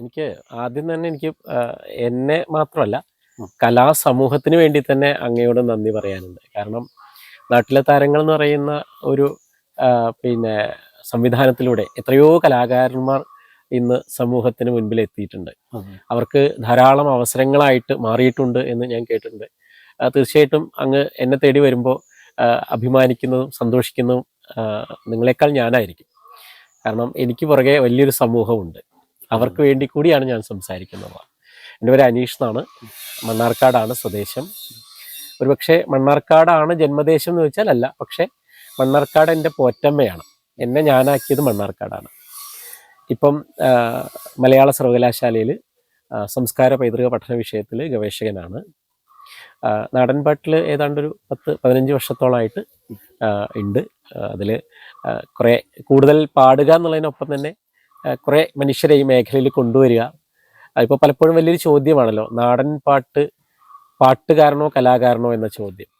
എനിക്ക് ആദ്യം തന്നെ എനിക്ക് എന്നെ മാത്രമല്ല. കലാസമൂഹത്തിന് വേണ്ടി തന്നെ അങ്ങയോട് നന്ദി പറയാനുണ്ട്. കാരണം നാട്ടിലെ താരങ്ങൾ എന്ന് പറയുന്ന ഒരു പിന്നെ സംവിധാനത്തിലൂടെ എത്രയോ കലാകാരന്മാർ ഇന്ന് സമൂഹത്തിന് മുൻപിൽ എത്തിയിട്ടുണ്ട്. അവർക്ക് ധാരാളം അവസരങ്ങളായിട്ട് മാറിയിട്ടുണ്ട് എന്ന് ഞാൻ കേട്ടിട്ടുണ്ട്. തീർച്ചയായിട്ടും അങ്ങ് എന്നെ തേടി വരുമ്പോൾ അഭിമാനിക്കുന്നതും സന്തോഷിക്കുന്നതും നിങ്ങളെക്കാൾ ഞാനായിരിക്കും. കാരണം എനിക്ക് പുറകെ വലിയൊരു സമൂഹമുണ്ട്. അവർക്ക് വേണ്ടി കൂടിയാണ് ഞാൻ സംസാരിക്കുന്നത്. എന്റെ പേര് അനീഷ് എന്നാണ്. മണ്ണാർക്കാടാണ് സ്വദേശം. ഒരുപക്ഷെ മണ്ണാർക്കാടാണ് ജന്മദേശം എന്ന് വെച്ചാൽ അല്ല പക്ഷേ മണ്ണാർക്കാട് എന്റെ പോറ്റമ്മയാണ്. എന്നെ ഞാനാക്കിയത് മണ്ണാർക്കാടാണ്. ഇപ്പം മലയാള സർവകലാശാലയിൽ സംസ്കാര പൈതൃക പഠന വിഷയത്തിൽ ഗവേഷകനാണ്. നാടൻപാട്ടിൽ ഏതാണ്ട് ഒരു പത്ത് പതിനഞ്ച് വർഷത്തോളമായിട്ട് ഉണ്ട്. അതിൽ കുറേ കൂടുതൽ പാടുക എന്നുള്ളതിനൊപ്പം തന്നെ കുറേ മനുഷ്യരെ ഈ മേഖലയിൽ കൊണ്ടുവരിക. ഇപ്പോൾ പലപ്പോഴും വലിയൊരു ചോദ്യമാണല്ലോ നാടൻ പാട്ട് പാട്ടുകാരനോ കലാകാരനോ എന്ന ചോദ്യം.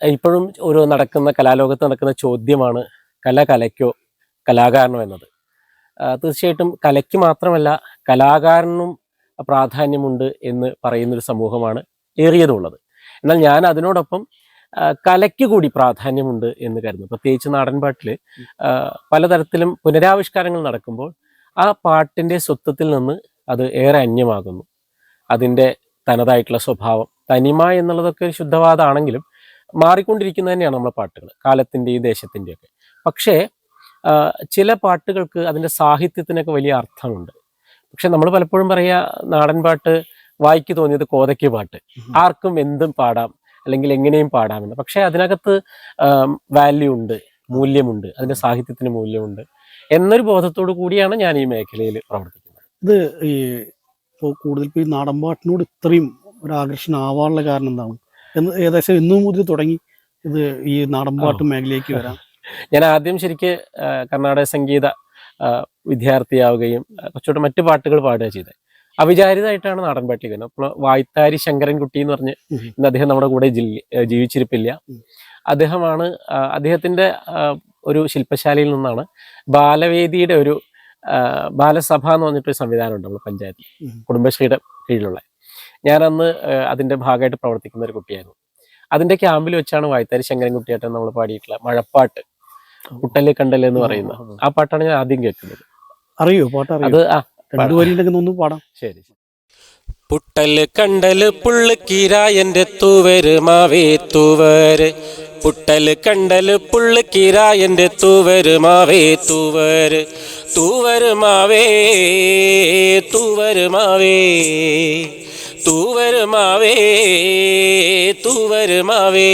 ഇപ്പോഴും ഒരു നടക്കുന്ന കലാലോകത്ത് നടക്കുന്ന ചോദ്യമാണ് കല കലയ്ക്കോ കലാകാരനോ എന്നത്. തീർച്ചയായിട്ടും കലയ്ക്ക് മാത്രമല്ല കലാകാരനും പ്രാധാന്യമുണ്ട് എന്ന് പറയുന്നൊരു സമൂഹമാണ് ഏറിയതുള്ളത്. എന്നാൽ ഞാൻ അതിനോടൊപ്പം കലയ്ക്ക് കൂടി പ്രാധാന്യമുണ്ട് എന്ന് കരുതുന്നു. പ്രത്യേകിച്ച് നാടൻപാട്ടിൽ പലതരത്തിലും പുനരാവിഷ്കാരങ്ങൾ നടക്കുമ്പോൾ ആ പാട്ടിന്റെ സ്വത്വത്തിൽ നിന്ന് അത് ഏറെ അന്യമാകുന്നു. അതിന്റെ തനതായിട്ടുള്ള സ്വഭാവം തനിമ എന്നുള്ളതൊക്കെ ഒരു ശുദ്ധവാദമാണെങ്കിലും മാറിക്കൊണ്ടിരിക്കുന്നത് തന്നെയാണ് നമ്മളെ പാട്ടുകൾ കാലത്തിന്റെയും ദേശത്തിന്റെയും ഒക്കെ പക്ഷേ ചില പാട്ടുകൾക്ക് അതിന്റെ സാഹിത്യത്തിനൊക്കെ വലിയ അർത്ഥമുണ്ട്. പക്ഷെ നമ്മൾ പലപ്പോഴും പറയുക നാടൻ പാട്ട് വായിക്ക് തോന്നിയത് കോതയ്ക്ക് പാട്ട്. ആർക്കും എന്തും പാടാം. അല്ലെങ്കിൽ എങ്ങനെയും പാടാമെന്ന്. പക്ഷേ അതിനകത്ത് വാല്യൂ ഉണ്ട് മൂല്യമുണ്ട് അതിന്റെ സാഹിത്യത്തിന് മൂല്യമുണ്ട് എന്നൊരു ബോധത്തോടു കൂടിയാണ് ഞാൻ ഈ മേഖലയിൽ പ്രവർത്തിക്കുന്നത്. ഇത് ഈ ഇപ്പോൾ കൂടുതൽ ഇപ്പോൾ ഈ നാടൻ പാട്ടിനോട് ഇത്രയും ഒരു ആകർഷണം ആവാനുള്ള കാരണം എന്താണ്? എന്ന് ഏകദേശം ഇന്നും മുതൽ തുടങ്ങി ഇത് ഈ നാടൻ പാട്ട് മേഖലയിലേക്ക് വരാം ഞാൻ ആദ്യം ശരിക്ക് കർണാടക സംഗീത വിദ്യാർത്ഥിയാവുകയും കുറച്ചുകൂടെ മറ്റു പാട്ടുകൾ പാടുക ചെയ്തത്. അവിചാരിതമായിട്ടാണ് നാടൻ പാട്ടിൽ വരുന്നത് അപ്പോൾ വായ്ത്താരി ശങ്കരൻകുട്ടി എന്ന് പറഞ്ഞ്. ഇന്ന് അദ്ദേഹം നമ്മുടെ കൂടെ ജില്ല ജീവിച്ചിരിപ്പില്ല. അദ്ദേഹമാണ് അദ്ദേഹത്തിന്റെ ഒരു ശില്പശാലയിൽ നിന്നാണ് ബാലവേദിയുടെ ഒരു ബാലസഭ എന്ന് പറഞ്ഞിട്ടൊരു സംവിധാനം ഉണ്ട് നമ്മുടെ പഞ്ചായത്തിൽ കുടുംബശ്രീയുടെ കീഴിലുള്ള. ഞാൻ അന്ന് അതിന്റെ ഭാഗമായിട്ട് പ്രവർത്തിക്കുന്ന ഒരു കുട്ടിയായിരുന്നു. അതിന്റെ ക്യാമ്പിൽ വെച്ചാണ് വായ്ത്താരി ശങ്കരൻകുട്ടിയായിട്ട് നമ്മൾ പാടിയിട്ടുള്ള മഴപ്പാട്ട് കുട്ടൽ കണ്ടൽ എന്ന് പറയുന്ന. ആ പാട്ടാണ് ഞാൻ ആദ്യം കേൾക്കുന്നത്. അറിയോ? പാട്ട് അത് ആ രണ്ടു വരി ഉണ്ടെങ്കിൽ ഒന്ന് പാടാം. ശരി പുട്ടൽ കണ്ടൽ പുള്ളുക്കീര എന്റെ തൂവര് മാവേ തൂവര്. പുട്ടൽ കണ്ടൽ പുള്ളുക്കീര എന്റെ തൂവര് മാവേ തൂവര്. തൂവര് മാവേ തൂവര് മാവേ. തൂവര് മാവേ തൂവര് മാവേ.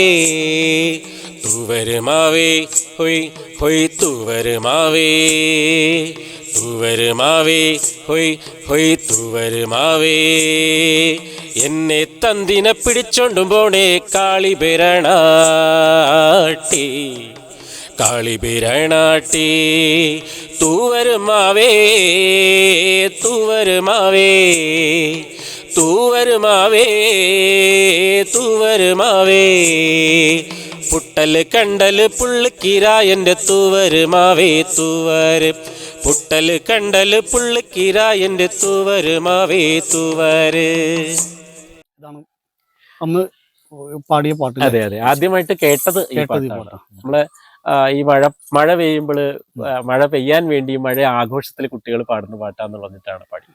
തൂവര് മാവേ ഹൊയ് ഹൊയ് തൂവര് മാവേ. തൂവര് മാവേ ഹൊയ് ഹൊയ് തൂവരുമാവേ. എന്നെ തന്തിനെ പിടിച്ചോണ്ടും പോണേ കാളിബിരണാട്ടി കാളിബിരണാട്ടി തൂവരുമാവേ തൂവരുമാവേ. തൂവരുമാവേ തൂവരുമാവേ. തൂവര് മാവേ തൂവര് കണ്ടൽ പുട്ടൽ കണ്ടൽ പുള്ളുക്കീര എന്റെ തൂവര് മാവേ തൂവര്. പുട്ടൽ കണ്ടൽ പുള്ളുക്കീര എന്റെ തൂവര് മാവേ തൂവര്. ഇതാണ് അന്ന് പാടിയ പാട്ട് അതെ അതെ. ആദ്യമായിട്ട് കേട്ടത് ഈ കേട്ടത് ഈ പാട്ടാണ്. പാട്ടാ നമ്മൾ ആ, ഈ മഴ മഴ പെയ്യുമ്പോൾ മഴ പെയ്യാൻ വേണ്ടി മഴ ആഘോഷത്തിൽ കുട്ടികൾ പാടുന്ന പാട്ടാന്ന് പറഞ്ഞിട്ടാണ് പാടി